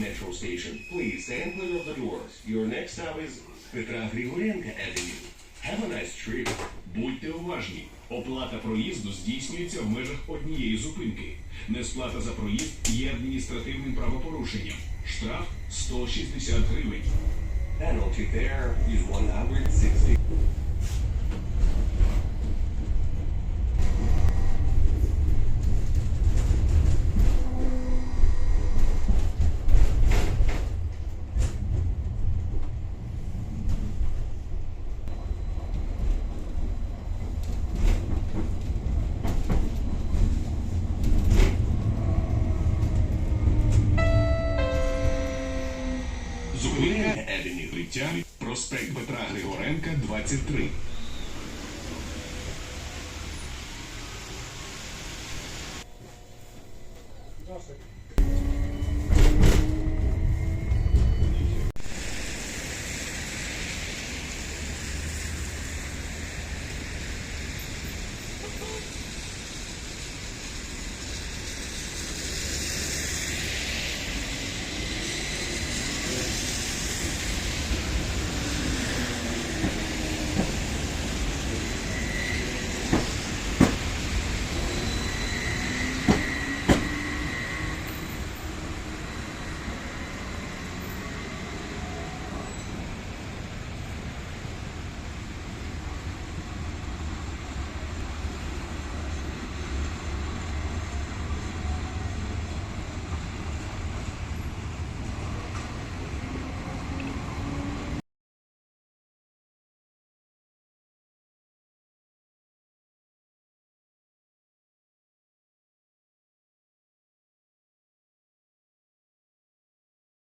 metro station. Please stand clear of the doors. Your next stop is Петра Григоренка Avenue. Have a nice trip. Будьте уважні. Оплата проїзду здійснюється в межах однієї зупинки. Несплата за проїзд є адміністративним правопорушенням. Штраф 160 гривень. Penalty there is 160. Зупинка Avenue. Проспект Петра Григоренка, 23. Здравствуйте.